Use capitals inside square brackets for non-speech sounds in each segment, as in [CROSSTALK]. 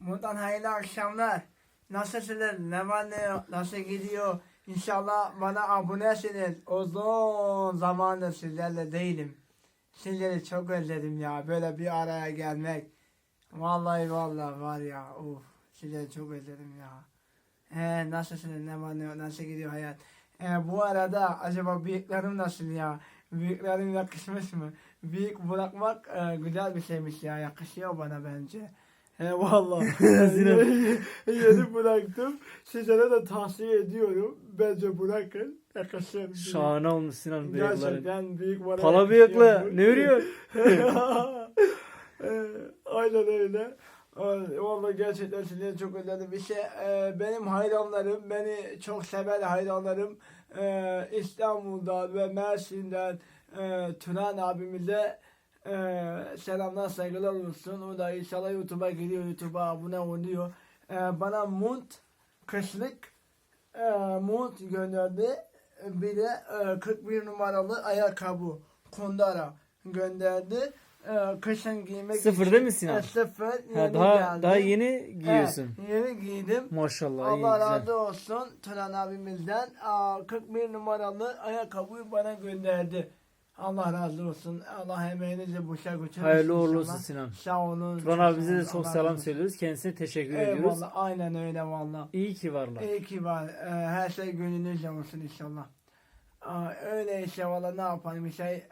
Buradan hayırlı akşamlar. Nasılsınız? Ne var ne yok? Nasıl gidiyor? İnşallah bana abonesiniz. Uzun zamandır sizlerle değilim. Sizleri çok özledim ya. Böyle bir araya gelmek. Vallahi vallahi var ya. Uf. Sizleri çok özledim ya. He, nasılsınız? Ne var ne yok? Nasıl gidiyor hayat? E, bu arada acaba bıyıklarım nasıl ya? Bıyıklarım yakışmış mı? Büyük bırakmak e, güzel bir şeymiş ya. Yakışıyor bana bence. He vallahi. [LAUGHS] yeni, yeni bıraktım. Sizlere de tavsiye ediyorum. Bence bırakın. Yakışır. Şahane olmuş Sinan bıyıkların. Gerçekten büyük bana Pala bıyıklı. bu. Ne örüyor? Ee, Aynen öyle. Ay, Vallahi gerçekten sizleri çok özledim. Şey, e, benim hayranlarım, beni çok seven hayranlarım e, İstanbul'dan ve Mersin'den e, Turan abimize e, selamlar saygılar olsun. O da inşallah YouTube'a giriyor, YouTube'a abone oluyor. E, bana mont, kışlık e, mont gönderdi. Bir de e, 41 numaralı ayakkabı Kondara gönderdi. E, kışın giymek Sıfır için- değil mi Sinan? E, sıfır. Ha, Yeni daha geldi. daha yeni giyiyorsun. Evet, yeni giydim. Maşallah iyi Allah güzel. razı olsun Turan abimizden. Aa, 41 numaralı ayakkabıyı bana gönderdi. Allah razı olsun. Allah emeğinizi boşa götürmesin. Hayırlı uğurlu olsun Sinan. Sağ olun. Turan abimize de çok Allah selam olsun. söylüyoruz. Kendisine teşekkür ediyoruz. Eyvallah. Aynen öyle valla. İyi ki varlar. İyi ki var. Ee, her şey gönlünüzce olsun inşallah. Aa, öyle işte valla ne yapalım ee,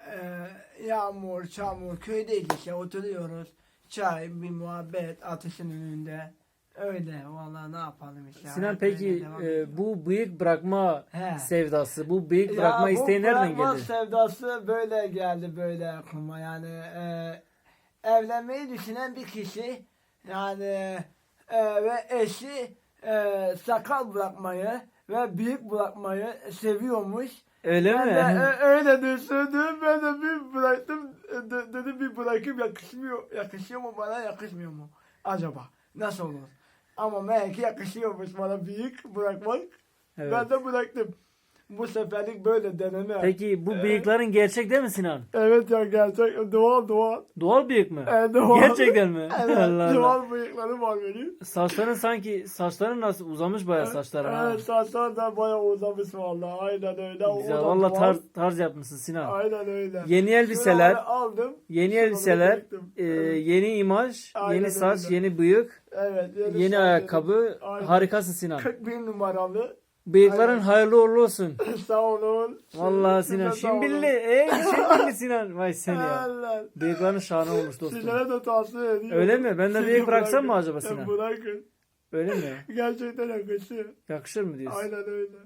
yağmur, çamur, köydeyiz işte oturuyoruz. Çay, bir muhabbet ateşin önünde. Öyle valla ne yapalım işte. Sinan peki e, bu bıyık bırakma He. sevdası, bu bıyık Ya bırakma bu isteği nereden bırakma geldi? sevdası böyle geldi böyle aklıma yani e, evlenmeyi düşünen bir kişi yani e, ve eşi e, sakal bırakmayı ve büyük bırakmayı seviyormuş. Öyle ben mi? de e, öyle düşündüm ben de bir bıraktım de, dedim bir bırakayım yakışmıyor yakışıyor mu bana yakışmıyor mu acaba nasıl olur ama belki yakışıyormuş bana büyük bırakmak Evet. ben de bıraktım. Bu seferlik böyle deneme. Peki bu Evet. bıyıkların gerçek değil mi Sinan? Evet ya gerçek doğal doğal. Doğal bıyık mı? Evet, doğal. Gerçekten mi? [LAUGHS] Evet Allah Allah. doğal bıyıklarım var benim. Saçların sanki saçların nasıl uzamış bayağı saçların ha. Evet saçlar da bayağı uzamış valla. Aynen öyle. O Güzel. da Valla doğal. tarz, tarz yapmışsın Sinan. Aynen öyle. Yeni elbiseler, Şuraları aldım. yeni şuraları elbiseler, e, Evet. yeni imaj, Aynen yeni saç, öyle. yeni bıyık, Evet. yeni saçlarım. ayakkabı. Aynen. Harikasın Sinan. 41 numaralı. Bıyıkların hayırlı uğurlu olsun. [LAUGHS] sağ olun. Vallahi Sinan. sağ olun. Şimbilli. Ey şimbilli Sinan. Vay sen ya. Allah. Bıyıkların şahane olmuş dostum. Sizlere de tavsiye ediyorum. Öyle mi? Ben de Siz bıyık bıraksam bırakın. mı acaba Sinan? Bırakın. Öyle mi? [LAUGHS] Gerçekten yakışıyor. Yakışır mı diyorsun? Aynen öyle.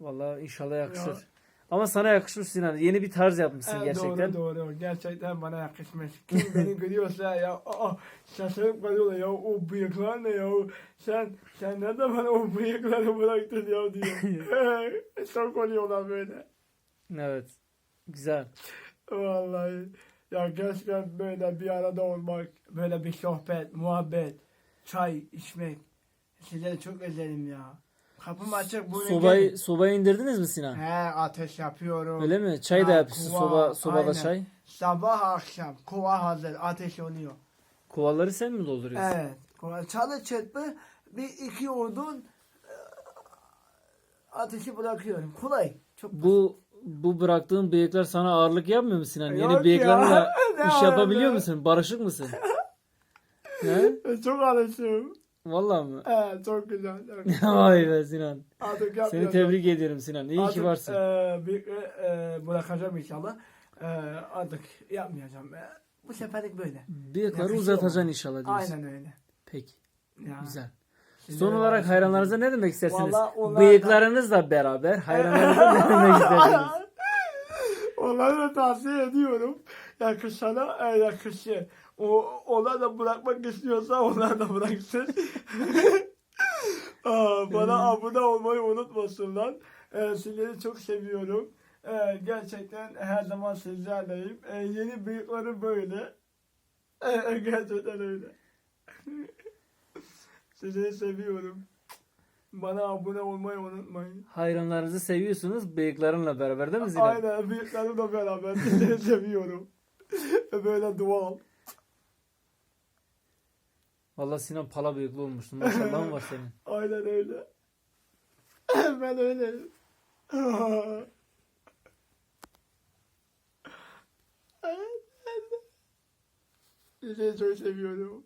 Vallahi inşallah yakışır. Ama sana yakışmış Sinan. Yeni bir tarz yapmışsın Evet, gerçekten. Doğru doğru. Gerçekten bana yakışmış. Kim beni görüyorsa ya aa, şaşırıp kalıyorlar ya o bıyıklar ne ya sen sen nerede bana o bıyıkları bıraktın ya diyor. [LAUGHS] [LAUGHS] Şok oluyorlar böyle. Evet. Güzel. Vallahi ya gerçekten böyle bir arada olmak, böyle bir sohbet, muhabbet, çay içmek. Sizleri çok özledim ya. Kapım açık buyurun gelin. Sobayı, sobayı indirdiniz mi Sinan? He ateş yapıyorum. Öyle mi? Çay da Ha, yapıyorsun. kuva, Soba, sobada aynen. çay. Sabah akşam kova hazır ateş oluyor. Kovaları sen mi dolduruyorsun? Evet. Kova çalı çırpı bir iki odun e, ateşi bırakıyorum. Kolay. Çok Bu bu bıraktığın bıyıklar sana ağırlık yapmıyor mu Sinan? Yok Yeni bıyıklarla. [LAUGHS] Ne iş ağırlığı? yapabiliyor musun? Barışık mısın? [LAUGHS] He? çok alışıyorum. Vallahi mı? Evet çok güzel. çok güzel. [LAUGHS] Vay be Sinan. Artık Seni yapmıyorum. tebrik ediyorum Sinan. İyi ki Artık, varsın. E, bir, e, bırakacağım inşallah. E, artık yapmayacağım. E, bu seferlik böyle. Bıyıkları uzatacaksın inşallah diyorsun. Aynen öyle. Peki. Ya. Güzel. Son olarak hayranlarınıza ne demek istersiniz? Onlar da- Bıyıklarınızla beraber hayranlarınıza [LAUGHS] ne demek istersiniz? Onları da tavsiye ediyorum. Yakışana e, yakışır. O, ona da bırakmak istiyorsa onlar da bıraksın. [LAUGHS] Aa, bana abone olmayı unutmasınlar. E, sizleri çok seviyorum. E, gerçekten her zaman sizlerleyim. E, yeni bıyıkları böyle. E, gerçekten öyle. [LAUGHS] Sizleri seviyorum. Bana abone olmayı unutmayın. Hayranlarınızı seviyorsunuz bıyıklarınla beraber değil mi Zira? Aynen bıyıklarımla beraber. [LAUGHS] Sizleri seviyorum. Böyle dua al. Valla Sinan pala bıyıklı olmuştun. Maşallah var senin? [LAUGHS] Aynen öyle. [LAUGHS] ben öyleyim. Sizi şey çok seviyorum.